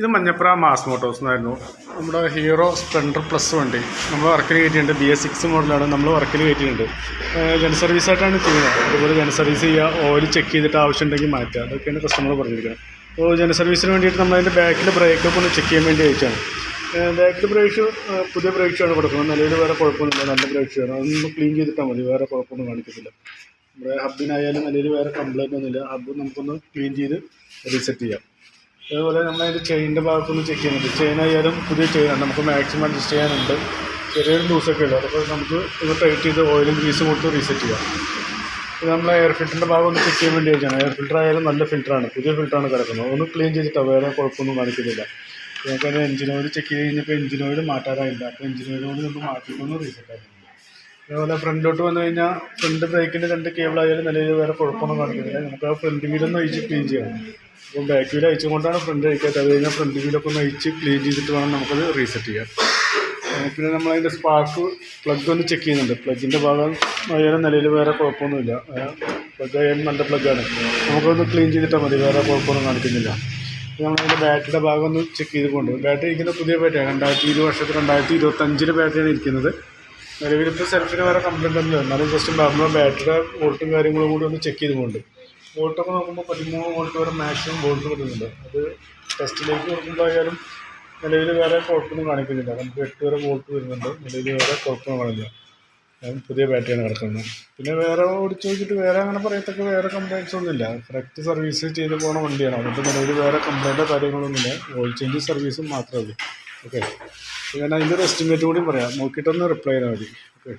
ഇത് Manjapra mass Motors എന്നായിരുന്നു. നമ്മുടെ ഹീറോ സ്പ്ലെൻഡർ പ്ലസ് വണ്ടി. നമ്മൾ വർക്കിന് കയറ്റിയിട്ടുണ്ട്. ബി എസ് സിക്സ് മോഡലാണ് നമ്മൾ വർക്കിന് കയറ്റിയിട്ടുണ്ട്. ജന സർവീസായിട്ടാണ് ചെയ്യുന്നത്. അതുപോലെ ജന സർവീസ് ചെയ്യുക ഓയിൽ ചെക്ക് ചെയ്തിട്ട് ആവശ്യമുണ്ടെങ്കിൽ മാറ്റുക അതൊക്കെയാണ് കസ്റ്റമർ പറഞ്ഞിരിക്കുന്നത്. അപ്പോൾ ജന സർവീസിന് വേണ്ടിയിട്ട് നമ്മൾ നമ്മളതിന്റെ ബാക്കിൽ ബ്രേക്കൊക്കെ ഒന്ന് ചെക്ക് ചെയ്യാൻ വേണ്ടി അയച്ചാണ് ബാക്കിൽ ബ്രേക്ക് പുതിയ ബ്രേക്ക് ഷൂയാണ് കൊടുക്കുന്നത്. നിലവിൽ വേറെ കുഴപ്പമൊന്നുമില്ല. നല്ല ബ്രേക്ക് ആണ്. അതൊന്ന് ക്ലീൻ ചെയ്തിട്ടാൽ മതി. വേറെ കുഴപ്പമൊന്നും കാണിക്കത്തില്ല. നമ്മുടെ ഹബിനായാലും നിലവിൽ വേറെ കംപ്ലൈന്റ് ഒന്നുമില്ല. ഹബ് നമുക്കൊന്ന് ക്ലീൻ ചെയ്ത് റീസെറ്റ് ചെയ്യാം. അതുപോലെ നമ്മൾ അതിന്റെ ചെയിനിന്റെ ഭാഗത്തൊന്ന് ചെക്ക് ചെയ്യുന്നുണ്ട്. ചെയിൻ ആയാലും പുതിയ ചെയിനാണ് നമുക്ക് മാക്സിമം അഡ്ജസ്റ്റ് ചെയ്യാനുണ്ട്. ചെറിയൊരു ലൂസൊക്കെ ഉള്ളു. അപ്പോൾ നമുക്ക് ഇത് ടൈറ്റ് ചെയ്ത് ഓയിലും ഗ്രീസും കൊടുത്ത് റീസെറ്റ് ചെയ്യാം. ഇത് നമ്മൾ എയർ ഫിൽറ്ററിന്റെ ഭാഗം ഒന്ന് ചെക്ക് ചെയ്യാൻ വേണ്ടി വെച്ചാണ്. എയർ ഫിൽറ്റർ ആയാലും നല്ല ഫിൽറ്ററാണ് പുതിയ ഫിൽറ്ററാണ് കിടക്കുന്നത്. ഒന്ന് ക്ലീൻ ചെയ്തിട്ടാണ് വേറെ കുഴപ്പമൊന്നും കാണിക്കുന്നില്ല. നമുക്കത് എഞ്ചിൻ ഓയിൽ ചെക്ക് ചെയ്ത് കഴിഞ്ഞപ്പോൾ എഞ്ചിൻ ഓയിൽ മാറ്റാറായില്ല. അപ്പോൾ എഞ്ചിൻ ഓയിൽ കൊണ്ട് നമുക്ക് മാറ്റിക്കൊന്ന് റീസെറ്റ് ആയിരുന്നു അതേപോലെ ഫ്രണ്ടിലോട്ട് വന്നു കഴിഞ്ഞാൽ ഫ്രണ്ട് ബ്രേക്കിന്റെ രണ്ട് കേബിളായാലും നിലയിൽ വേറെ കുഴപ്പമൊന്നും കാണിക്കുന്നില്ല. നമുക്ക് ആ ഫ്രണ്ട് വീലൊന്ന് അഴിച്ച് ക്ലീൻ ചെയ്യണം അപ്പോൾ ബാക്ക് വീൽ അയച്ചുകൊണ്ടാണ് ഫ്രണ്ട് അയക്കാത്തത്. അത് കഴിഞ്ഞാൽ ഫ്രണ്ട് വീലൊക്കെ ഒന്ന് അഴിച്ച് ക്ലീൻ ചെയ്തിട്ട് വേണം നമുക്കത് റീസെറ്റ് ചെയ്യാം പിന്നെ നമ്മളതിന്റെ സ്പാർക്ക് പ്ലഗ് ഒന്ന് ചെക്ക് ചെയ്യുന്നുണ്ട്. പ്ലഗിന്റെ ഭാഗം ആയാലും നിലയിൽ വേറെ കുഴപ്പമൊന്നുമില്ല. പ്ലഗ് ആയാലും നല്ല പ്ലഗാണ് നമുക്കൊന്ന് ക്ലീൻ ചെയ്തിട്ടാൽ മതി. വേറെ കുഴപ്പമൊന്നും കാണിക്കുന്നില്ല. നമ്മളതിന്റെ ബാറ്ററിയുടെ ഭാഗം ഒന്ന് ചെക്ക് ചെയ്ത് കൊണ്ടുപോകും ബാറ്ററി ഇരിക്കുന്ന പുതിയ ബാറ്ററിയാണ് രണ്ടായിരത്തി ഇരുപത് വർഷത്തിൽ രണ്ടായിരത്തി ഇരുപത്തഞ്ചിലെ ബാറ്ററിയാണ് ഇരിക്കുന്നത്. നിലവിലിപ്പോൾ സെൽഫിന് വേറെ കംപ്ലൈന്റ് ഒന്നുമില്ല. എന്നാലും ജസ്റ്റ് പറഞ്ഞ ബാറ്ററിയുടെ വോൾട്ടും കാര്യങ്ങളും കൂടി ഒന്ന് ചെക്ക് ചെയ്തുകൊണ്ട് വോൾട്ടൊക്കെ നോക്കുമ്പോൾ പതിമൂന്ന് വോൾട്ട് വരെ മാക്സിമം വോൾട്ട് വരുന്നുണ്ട് അത് ടെസ്റ്റിലേക്ക് കൊടുക്കുമ്പോഴായാലും നിലവിൽ വേറെ കുഴപ്പമൊന്നും കാണിക്കുന്നില്ല. നമുക്ക് എട്ട് വരെ വോൾട്ട് വരുന്നുണ്ട്. നിലവിൽ വേറെ കുഴപ്പമൊന്നും കാണില്ല. ഞാൻ പുതിയ ബാറ്ററിയാണ് കിടക്കുന്നത്. പിന്നെ വേറെ ഓടിച്ച് നോക്കിയിട്ട് വേറെ അങ്ങനെ പറയത്തക്ക വേറെ കംപ്ലയിൻസ് ഒന്നുമില്ല കറക്റ്റ് സർവീസ് ചെയ്ത് പോകുന്ന വണ്ടിയാണ്. അതുകൊണ്ട് നിലവിൽ വേറെ കംപ്ലൈന്റോ കാര്യങ്ങളൊന്നുമില്ല ഓയിൽ ചേഞ്ച് സർവീസും മാത്രമേ ഉള്ളൂ. ഓക്കെ ഞാൻ അതിന്റെ ഒരു എസ്റ്റിമേറ്റ് കൂടി പറയാം. നോക്കിയിട്ടൊന്ന് റിപ്ലൈ ചെയ്താൽ മതി. ഓക്കെ